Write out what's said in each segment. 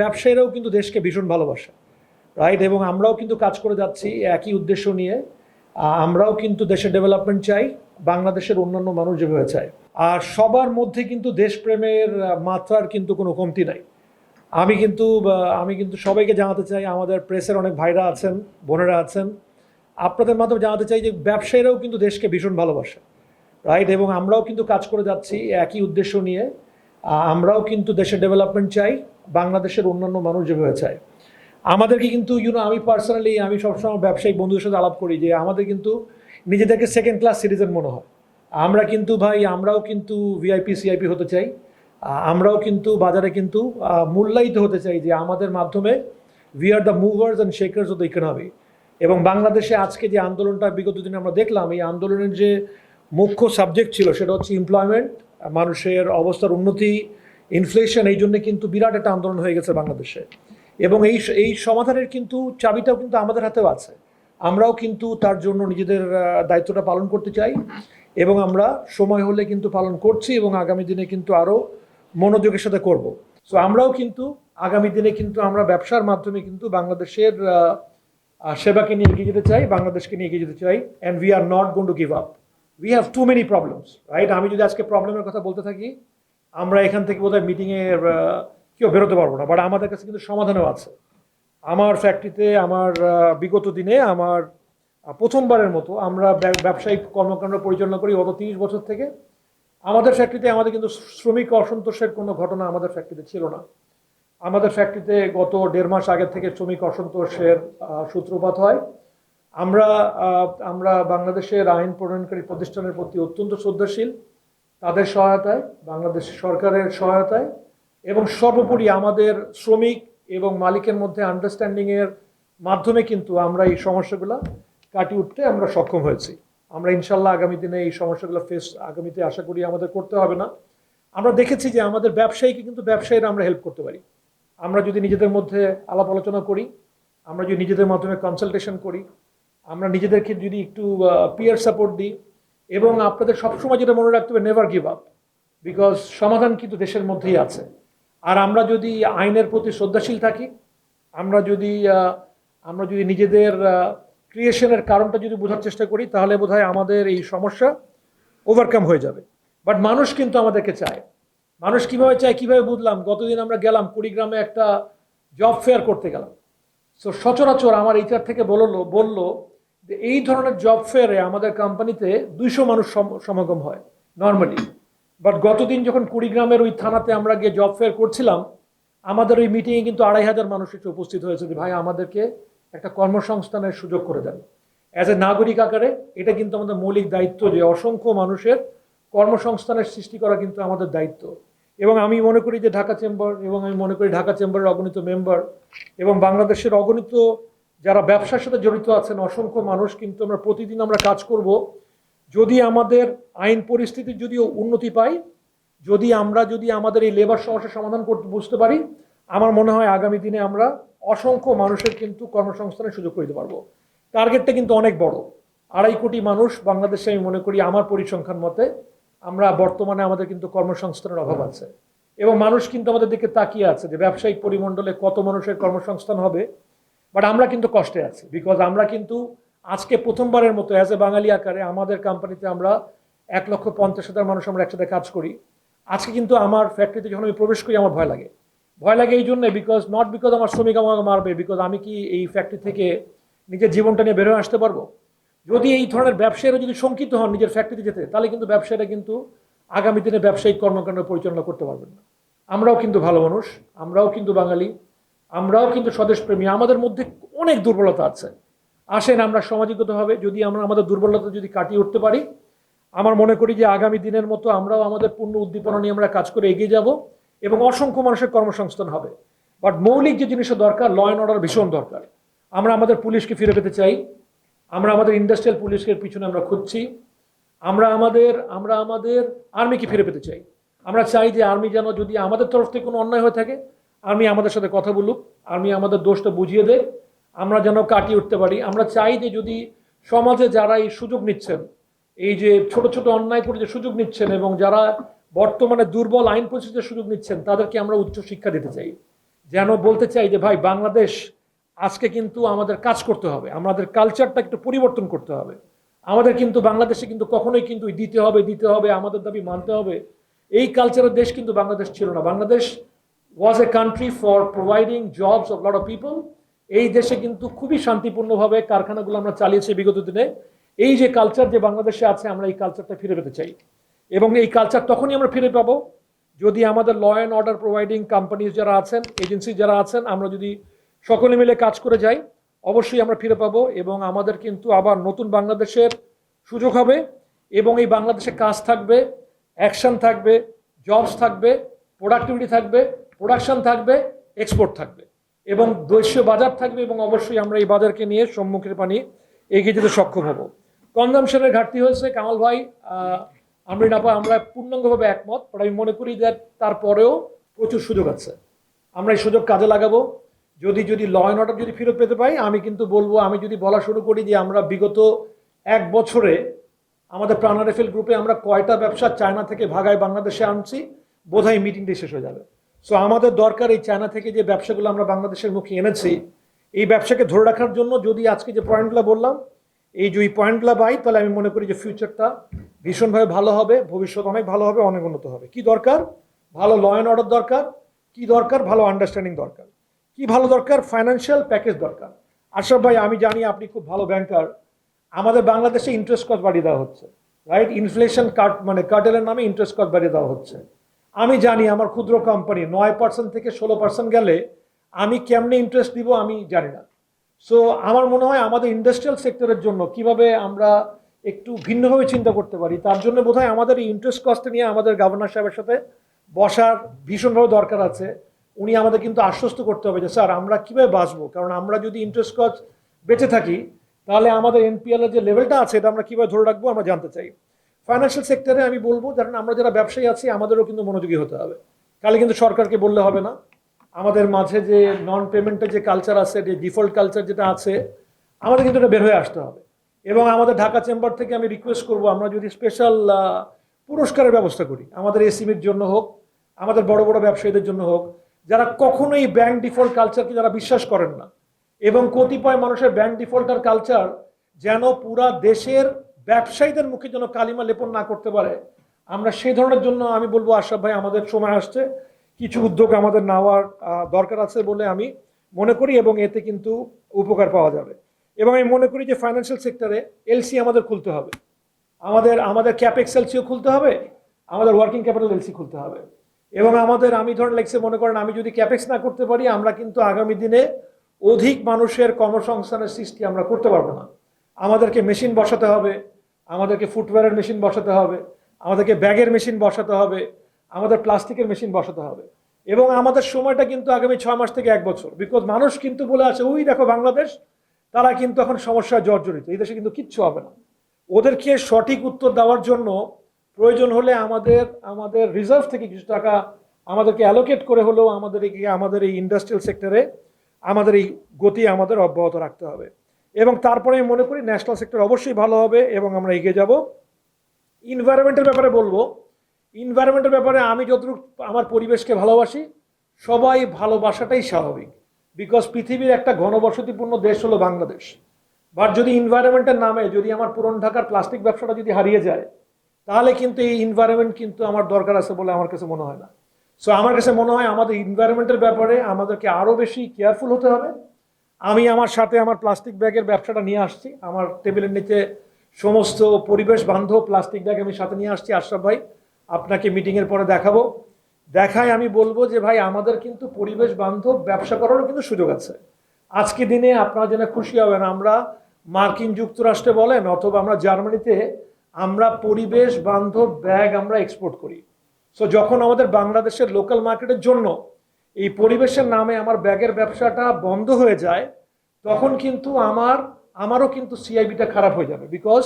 ব্যবসায়ীরাও কিন্তু দেশকে ভীষণ ভালোবাসে রাইট এবং আমরাও কিন্তু কাজ করে যাচ্ছি একই উদ্দেশ্য নিয়ে। আমরাও কিন্তু দেশের ডেভেলপমেন্ট চাই, বাংলাদেশের অন্যান্য মানুষ যেভাবে চায়। আর সবার মধ্যে কিন্তু দেশপ্রেমের মাত্রার কিন্তু কোনো কমতি নাই। আমি কিন্তু আমি কিন্তু সবাইকে জানাতে চাই, আমাদের প্রেসের অনেক ভাইরা আছেন, বোনেরা আছেন, আপনাদের মাধ্যমে জানাতে চাই যে ব্যবসায়ীরাও কিন্তু দেশকে ভীষণ ভালোবাসে রাইট এবং আমরাও কিন্তু কাজ করে যাচ্ছি একই উদ্দেশ্য নিয়ে। আমরাও কিন্তু দেশের ডেভেলপমেন্ট চাই, বাংলাদেশের অন্যান্য মানুষ যেভাবে চায়। আমাদেরকে কিন্তু ইউনো আমি পার্সোনালি আমি সবসময় ব্যবসায়িক বন্ধুদের সাথে আলাপ করি যে আমাদের কিন্তু নিজেদেরকে সেকেন্ড ক্লাস সিটিজেন মনে হয়। আমরা কিন্তু ভাই, আমরাও কিন্তু ভিআইপি সিআইপি হতে চাই। আমরাও কিন্তু বাজারে কিন্তু মূল্যায়িত হতে চাই যে আমাদের মাধ্যমে we are the movers and shakers of the economy এবং বাংলাদেশে আজকে যে আন্দোলনটা বিগত দিনে আমরা দেখলাম, এই আন্দোলনের যে মুখ্য সাবজেক্ট ছিল সেটা হচ্ছে এমপ্লয়মেন্ট মানুষের অবস্থার উন্নতি ইনফ্লেশন এই জন্য কিন্তু বিরাট একটা আন্দোলন হয়ে গেছে বাংলাদেশে। এবং এই এই সমাধানের কিন্তু চাবিটাও কিন্তু আমাদের হাতেও আছে। আমরাও কিন্তু তার জন্য নিজেদের দায়িত্বটা পালন করতে চাই এবং আমরা সময় হলে কিন্তু পালন করছি এবং আগামী দিনে কিন্তু আরও মনোযোগের সাথে করব। সো আমরাও কিন্তু আগামী দিনে কিন্তু আমরা ব্যবসার মাধ্যমে কিন্তু বাংলাদেশের সেবাকে নিয়ে এগিয়ে যেতে চাই, বাংলাদেশকে নিয়ে এগিয়ে যেতে চাই and we are not gone to give up we have too many problems right আমি যদি আজকে প্রবলেমের কথা বলতে থাকি, আমরা এখান থেকে বোধহয় মিটিংয়ে কেউ বেরোতে পারব না বাট আমাদের কাছে কিন্তু সমাধানও আছে। আমার ফ্যাক্টরিতে আমার বিগত দিনে, আমার প্রথমবারের মতো আমরা ব্যবসায়িক কর্মকাণ্ড পরিচালনা করি গত তিরিশ বছর থেকে। আমাদের ফ্যাক্টরিতে আমাদের কিন্তু শ্রমিক অসন্তোষের কোনো ঘটনা আমাদের ফ্যাক্টরিতে ছিল না। আমাদের ফ্যাক্টরিতে গত দেড় মাস আগে থেকে শ্রমিক অসন্তোষের সূত্রপাত হয়। আমরা আমরা বাংলাদেশের আইন প্রণয়নকারী প্রতিষ্ঠানের প্রতি অত্যন্ত শ্রদ্ধাশীল, তাদের সহায়তায়, বাংলাদেশ সরকারের সহায়তায়, এবং সর্বোপরি আমাদের শ্রমিক এবং মালিকের মধ্যে আন্ডারস্ট্যান্ডিংয়ের মাধ্যমে কিন্তু আমরা এই সমস্যাগুলো কাটিয়ে উঠতে আমরা সক্ষম হয়েছি। আমরা ইনশাল্লাহ আগামী দিনে এই সমস্যাগুলো ফেস আগামীতে আশা করি আমাদের করতে হবে না। আমরা দেখেছি যে আমাদের ব্যবসায়ীকে কিন্তু ব্যবসায়ীরা আমরা হেল্প করতে পারি। আমরা যদি নিজেদের মধ্যে আলাপ আলোচনা করি, আমরা যদি নিজেদের মাধ্যমে কনসালটেশন করি আমরা নিজেদেরকে যদি একটু পিয়ার সাপোর্ট দিই এবং আপনাদের সবসময় যেটা মনে রাখতে হবে নেভার গিভ আপ বিকজ সমাধান কিন্তু দেশের মধ্যেই আছে। আর আমরা যদি আইনের প্রতি শ্রদ্ধাশীল থাকি, আমরা যদি আমরা যদি নিজেদের ক্রিয়েশনের কারণটা যদি বোঝার চেষ্টা করি, তাহলে বোধহয় আমাদের এই সমস্যা ওভারকাম হয়ে যাবে। বাট মানুষ কিন্তু আমাদেরকে চায়। মানুষ কীভাবে চায়, কীভাবে বুঝলাম? গতদিন আমরা গেলাম কুড়িগ্রামে একটা জব ফেয়ার করতে গেলাম। সো সচরাচর আমার এইটার থেকে বলল বলল এই ধরনের জব ফেয়ারে আমাদের কোম্পানিতে দুইশো মানুষ সম- সমাগম হয় নর্মালি বাট গতদিন যখন কুড়িগ্রামের ওই থানাতে আমরা গিয়ে জব ফেয়ার করছিলাম, আমাদের ওই মিটিংয়ে কিন্তু আড়াই হাজার মানুষ এসে উপস্থিত হয়েছে যে, ভাই, আমাদেরকে একটা কর্মসংস্থানের সুযোগ করে দেন। অ্যাজ এ নাগরিক আকারে, এটা কিন্তু আমাদের মৌলিক দায়িত্ব যে, অসংখ্য মানুষের কর্মসংস্থানের সৃষ্টি করা কিন্তু আমাদের দায়িত্ব। এবং আমি মনে করি যে, ঢাকা চেম্বার এবং আমি মনে করি ঢাকা চেম্বারের অগণিত মেম্বার এবং বাংলাদেশের অগণিত যারা ব্যবসার সাথে জড়িত আছেন, অসংখ্য মানুষ কিন্তু আমরা প্রতিদিন আমরা কাজ করব। যদি আমাদের আইন পরিস্থিতির যদি উন্নতি পাই যদি আমরা যদি আমাদের এই লেবার সমস্যার সমাধান করতে বুঝতে পারি, আমার মনে হয় আগামী দিনে আমরা অসংখ্য মানুষের কিন্তু কর্মসংস্থানের সুযোগ করে দিতে পারব। টার্গেটটা কিন্তু অনেক বড়। আড়াই কোটি মানুষ বাংলাদেশে আমি মনে করি আমার পরিসংখ্যান মতে আমরা বর্তমানে আমাদের কিন্তু কর্মসংস্থানের অভাব আছে। এবং মানুষ কিন্তু আমাদের দিকে তাকিয়ে আছে যে ব্যবসায়িক পরিমণ্ডলে কত মানুষের কর্মসংস্থান হবে। বাট আমরা কিন্তু কষ্টে আছি বিকজ আমরা কিন্তু আজকে প্রথমবারের মতো অ্যাজ এ বাঙালি আকারে আমাদের কোম্পানিতে আমরা এক লক্ষ পঞ্চাশ হাজার মানুষ আমরা একসাথে কাজ করি। আজকে কিন্তু আমার ফ্যাক্টরিতে যখন আমি প্রবেশ করি, আমার ভয় লাগে। ভয় লাগে এই জন্যে বিকজ নট বিকজ আমার শ্রমিক আমাকে মারবে বিকজ আমি কি এই ফ্যাক্টরি থেকে নিজের জীবনটা নিয়ে বেরোয় আসতে পারব? যদি এই ধরনের ব্যবসায়ীরা যদি শঙ্কিত হন নিজের ফ্যাক্টরিতে যেতে, তাহলে কিন্তু ব্যবসায়ীরা কিন্তু আগামী দিনে ব্যবসায়িক কর্মকাণ্ড পরিচালনা করতে পারবেন না। আমরাও কিন্তু ভালো মানুষ, আমরাও কিন্তু বাঙালি আমরাও কিন্তু স্বদেশপ্রেমী আমাদের মধ্যে অনেক দুর্বলতা আছে। আসেন আমরা সামাজিকতাভাবে যদি আমরা আমাদের দুর্বলতা যদি কাটিয়ে উঠতে পারি, আমার মনে করি যে আগামী দিনের মতো আমরাও আমাদের পূর্ণ উদ্দীপনা নিয়ে আমরা কাজ করে এগিয়ে যাব এবং অসংখ্য মানুষের কর্মসংস্থান হবে। বাট মৌলিক যে জিনিসটা দরকার ল অ্যান্ড অর্ডার ভীষণ দরকার। আমরা আমাদের পুলিশকে ফিরে পেতে চাই, আমরা আমাদের ইন্ডাস্ট্রিয়াল পুলিশের পিছনে আমরা খুঁজছি, আমরা আমাদের আমরা আমাদের আর্মিকে ফিরে পেতে চাই। আমরা চাই যে আর্মি যেন যদি আমাদের তরফ থেকে কোনো অন্যায় হয়ে থাকে আর্মি আমাদের সাথে কথা বলুক, আর্মি আমাদের দোষটা বুঝিয়ে দেয়, আমরা যেন কাটিয়ে উঠতে পারি। আমরা চাই যে যদি সমাজে যারা এই সুযোগ নিচ্ছেন, এই যে ছোট ছোট অন্যায় করে যে সুযোগ নিচ্ছেন এবং যারা বর্তমানে দুর্বল আইন পরিস্থিতির সুযোগ নিচ্ছেন, তাদেরকে আমরা উচ্চ শিক্ষা দিতে চাই। যেন বলতে চাই যে, ভাই, বাংলাদেশ আজকে কিন্তু আমাদের কাজ করতে হবে, আমাদের কালচারটা একটু পরিবর্তন করতে হবে। আমাদের কিন্তু, বাংলাদেশে কিন্তু কখনোই কিন্তু দিতে হবে দিতে হবে, আমাদের দাবি মানতে হবে। এই কালচারের দেশ কিন্তু বাংলাদেশ ছিল না। Bangladesh was a country for providing jobs of lot of people এই দেশে কিন্তু খুবই শান্তিপূর্ণভাবে কারখানাগুলো আমরা চালিয়েছি বিগত দিনে। এই যে কালচার যে বাংলাদেশে আছে, আমরা এই কালচারটা ফিরে পেতে চাই। এবং এই কালচার তখনই আমরা ফিরে পাবো যদি আমাদের law and order providing companies যারা আছেন এজেন্সি যারা আছেন, আমরা যদি সকলে মিলে কাজ করে যাই, অবশ্যই আমরা ফিরে পাবো এবং আমাদের কিন্তু আবার নতুন বাংলাদেশের সুযোগ হবে এবং এই বাংলাদেশে কাজ থাকবে অ্যাকশন থাকবে জবস থাকবে প্রোডাক্টিভিটি থাকবে প্রোডাকশন থাকবে এক্সপোর্ট থাকবে এবং দেশীয় বাজার থাকবে এবং অবশ্যই আমরা এই বাজারকে নিয়ে সম্মুখের পানি এগিয়ে যেতে সক্ষম হব। কনজামশনের ঘাটতি হয়েছে। কামাল ভাই আমরিন আপা, আমরা পূর্ণাঙ্গভাবে একমত বাট আমি মনে করি যে তারপরেও প্রচুর সুযোগ আছে। আমরা এই সুযোগ কাজে লাগাবো। যদি যদি ল অ্যান্ড অর্ডার যদি ফেরত পেতে পাই, আমি কিন্তু বলব, আমি যদি বলা শুরু করি যে আমরা বিগত এক বছরে আমাদের প্রাণারেফেল গ্রুপে আমরা কয়টা ব্যবসা চায়না থেকে ভাগায় বাংলাদেশে আনছি, বোধহয় মিটিংটি শেষ হয়ে যাবে। সো আমাদের দরকার এই চায়না থেকে যে ব্যবসাগুলো আমরা বাংলাদেশের মুখে এনেছি, এই ব্যবসাকে ধরে রাখার জন্য যদি আজকে যে পয়েন্টগুলো বললাম, এই যে পয়েন্টগুলো পাই তাহলে আমি মনে করি যে ফিউচারটা ভীষণভাবে ভালো হবে, ভবিষ্যৎ অনেক ভালো হবে, অনেক উন্নত হবে। কি দরকার? ভালো ল অ্যান্ড অর্ডার দরকার। কি দরকার? ভালো আন্ডারস্ট্যান্ডিং দরকার। কি ভালো দরকার? ফাইন্যান্সিয়াল প্যাকেজ দরকার। আশরাফ ভাই, আমি জানি আপনি খুব ভালো ব্যাংকার আমাদের বাংলাদেশে ইন্টারেস্ট কস্ট বাড়িয়ে দেওয়া হচ্ছে রাইট ইনফ্লেশন কাট মানে কার্টেলের নামে ইন্টারেস্ট কস্ট বাড়িয়ে দেওয়া হচ্ছে। আমি জানি আমার ক্ষুদ্র কোম্পানি নয় পার্সেন্ট থেকে ষোলো পার্সেন্ট গেলে আমি কেমনে ইন্টারেস্ট দিব আমি জানি না। সো আমার মনে হয় আমাদের ইন্ডাস্ট্রিয়াল সেক্টরের জন্য কীভাবে আমরা একটু ভিন্নভাবে চিন্তা করতে পারি, তার জন্য বোধহয় আমাদের এই ইন্টারেস্ট কস্ট নিয়ে আমাদের গভর্নর সাহেবের সাথে বসার ভীষণভাবে দরকার আছে। উনি আমাদের কিন্তু আশ্বস্ত করতে হবে যে, স্যার, আমরা কীভাবে বাঁচবো? কারণ আমরা যদি ইন্টারেস্ট কস্ট বেঁচে থাকি, তাহলে আমাদের এনপিএল এর যে লেভেলটা আছে, এটা আমরা কীভাবে ধরে রাখব, আমরা জানতে চাই। ফাইন্যান্সিয়াল সেক্টরে আমি বলব, কারণ আমরা যারা ব্যবসায়ী আছি, আমাদেরও কিন্তু মনোযোগী হতে হবে। খালি কিন্তু সরকারকে বললে হবে না। আমাদের মাঝে যে নন পেমেন্টের যে কালচার আছে, যে ডিফল্ট কালচার যেটা আছে, আমাদের কিন্তু এটা বের হয়ে আসতে হবে। এবং আমাদের ঢাকা চেম্বার থেকে আমি রিকোয়েস্ট করব, আমরা যদি স্পেশাল পুরস্কারের ব্যবস্থা করি, আমাদের এসিমির জন্য হোক, আমাদের বড় বড় ব্যবসায়ীদের জন্য হোক, যারা কখনোই ব্যাংক ডিফল্ট কালচারকে যারা বিশ্বাস করেন না, এবং কতিপয় মানুষের ব্যাংক ডিফল্টার কালচার যেন পুরা দেশের ব্যবসায়ীদের মুখে যেন কালিমা লেপন না করতে পারে। আমরা সেই ধরনের জন্য আমি বলব, আশরাফ ভাই, আমাদের সময় আসছে। কিছু উদ্যোগ আমাদের নেওয়ার দরকার আছে বলে আমি মনে করি এবং এতে কিন্তু উপকার পাওয়া যাবে। এবং আমি মনে করি যে ফাইন্যান্সিয়াল সেক্টরে এলসি আমাদের খুলতে হবে। আমাদের আমাদের ক্যাপেক্স এলসিও খুলতে হবে, আমাদের ওয়ার্কিং ক্যাপিটাল এলসি খুলতে হবে। এবং আমাদের, আমি ধরেন লেগসে মনে করেন, আমি যদি ক্যাপেক্স না করতে পারি, আমরা কিন্তু আগামী দিনে অধিক মানুষের কর্মসংস্থানের সৃষ্টি আমরা করতে পারব না। আমাদেরকে মেশিন বসাতে হবে আমাদেরকে ফুটওয়্যারের মেশিন বসাতে হবে, আমাদেরকে ব্যাগের মেশিন বসাতে হবে, আমাদের প্লাস্টিকের মেশিন বসাতে হবে। এবং আমাদের সময়টা কিন্তু আগামী ছয় মাস থেকে এক বছর। বিকজ মানুষ কিন্তু বলে আছে, ওই দেখো বাংলাদেশ, তারা কিন্তু এখন সমস্যায় জর্জরিত। এই দেশে কিন্তু কিচ্ছু হবে না। ওদেরকে সঠিক উত্তর দেওয়ার জন্য প্রয়োজন হলে আমাদের আমাদের রিজার্ভ থেকে কিছু টাকা আমাদেরকে অ্যালোকেট করে হলেও আমাদের আমাদের এই ইন্ডাস্ট্রিয়াল সেক্টরে আমাদের এই গতি আমাদের অব্যাহত রাখতে হবে। এবং তারপরে আমি মনে করি ন্যাশনাল সেক্টর অবশ্যই ভালো হবে এবং আমরা এগিয়ে যাব। ইনভায়রনমেন্টের ব্যাপারে বলব। ইনভায়রনমেন্টের ব্যাপারে আমি যতটুকু আমার পরিবেশকে ভালোবাসি, সবাই ভালোবাসাটাই স্বাভাবিক। বিকজ পৃথিবীর একটা ঘনবসতিপূর্ণ দেশ হলো বাংলাদেশ। বাট যদি ইনভায়রনমেন্টের নামে যদি আমার পুরন ঢাকার প্লাস্টিক ব্যবসাটা যদি হারিয়ে যায়, তাহলে কিন্তু এই ইনভায়রনমেন্ট কিন্তু আমার দরকার আছে বলে আমার কাছে মনে হয় না। সো আমার কাছে মনে হয় আমাদের ইনভায়রনমেন্টের ব্যাপারে আমাদেরকে আরও বেশি কেয়ারফুল হতে হবে। আমি আমার সাথে আমার প্লাস্টিক ব্যাগের ব্যবসাটা নিয়ে আসছি। আমার টেবিলের নিচে সমস্ত পরিবেশ বান্ধব প্লাস্টিক ব্যাগ আমি সাথে নিয়ে আসছি আশরাফ ভাই। আপনাকে মিটিংয়ের পরে দেখাবো। দেখায় আমি বলব যে ভাই, আমাদের কিন্তু পরিবেশ বান্ধব ব্যবসা করারও কিন্তু সুযোগ আছে। আজকে দিনে আপনারা জেনে খুশি হবেন, আমরা মার্কিন যুক্তরাষ্ট্রে বলেন অথবা আমরা জার্মানিতে, আমরা পরিবেশ বান্ধব ব্যাগ আমরা এক্সপোর্ট করি। সো যখন আমাদের বাংলাদেশের লোকাল মার্কেটের জন্য এই পরিবেশের নামে আমার ব্যাগের ব্যবসাটা বন্ধ হয়ে যায়, তখন কিন্তু আমার, আমারও কিন্তু সিআইবিটা খারাপ হয়ে যাবে। বিকজ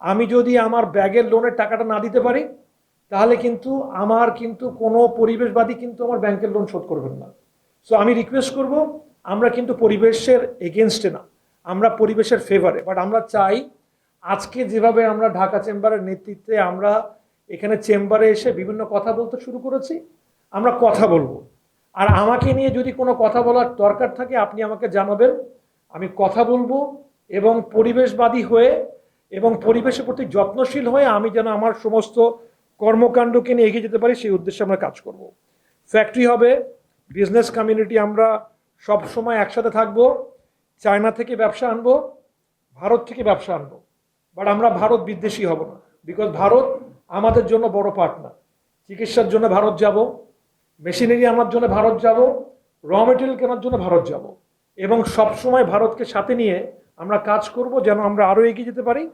আমি যদি আমার ব্যাগের লোনের টাকাটা না দিতে পারি, তাহলে কিন্তু আমার কিন্তু কোনো পরিবেশবাদী কিন্তু আমার ব্যাংকের লোন শোধ করবেন না। সো আমি রিকোয়েস্ট করব, আমরা কিন্তু পরিবেশের এগেনস্টে না, আমরা পরিবেশের ফেভারে বাট আমরা চাই আজকে যেভাবে আমরা ঢাকা চেম্বারের নেতৃত্বে আমরা এখানে চেম্বারে এসে বিভিন্ন কথা বলতে শুরু করেছি, আমরা কথা বলব। আর আমাকে নিয়ে যদি কোনো কথা বলার দরকার থাকে, আপনি আমাকে জানাবেন। আমি কথা বলব এবং পরিবেশবাদী হয়ে এবং পরিবেশের প্রতি যত্নশীল হয়ে আমি যেন আমার সমস্ত কর্মকাণ্ডকে নিয়ে এগিয়ে যেতে পারি, সেই উদ্দেশ্যে আমরা কাজ করব। ফ্যাক্টরি হবে বিজনেস কমিউনিটি আমরা সব সময় একসাথে থাকব চায়না থেকে ব্যবসা আনব, ভারত থেকে ব্যবসা আনব। বাট আমরা ভারত বিদ্বেষী হব না বিকজ ভারত আমাদের জন্য বড় পার্টনার চিকিৎসার জন্য ভারত যাব। মেশিনারি আনার জন্য ভারত যাব, র মেটেরিয়াল কেনার জন্য ভারত যাব। এবং সব সময় ভারতকে সাথে নিয়ে আমরা কাজ করব যেন আমরা আরও এগিয়ে যেতে পারি।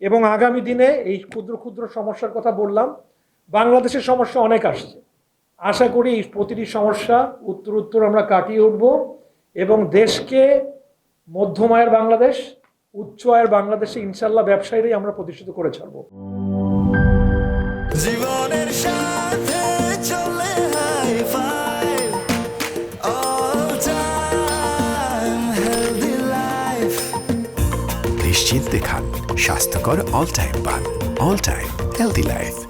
এবং আগামী দিনে এই ক্ষুদ্র ক্ষুদ্র সমস্যার কথা বললাম, বাংলাদেশের সমস্যা অনেক আসছে। আশা করি এই প্রতিটি সমস্যা উত্তর উত্তর আমরা কাটিয়ে উঠব এবং দেশকে মধ্যম আয়ের বাংলাদেশ, উচ্চ আয়ের বাংলাদেশে ইনশাল্লাহ ব্যবসায়ীরাই আমরা প্রতিষ্ঠিত করে ছাড়বো। জীবনের সাথে খান স্বাস্থ্যকর অল টাইম পান। All time healthy life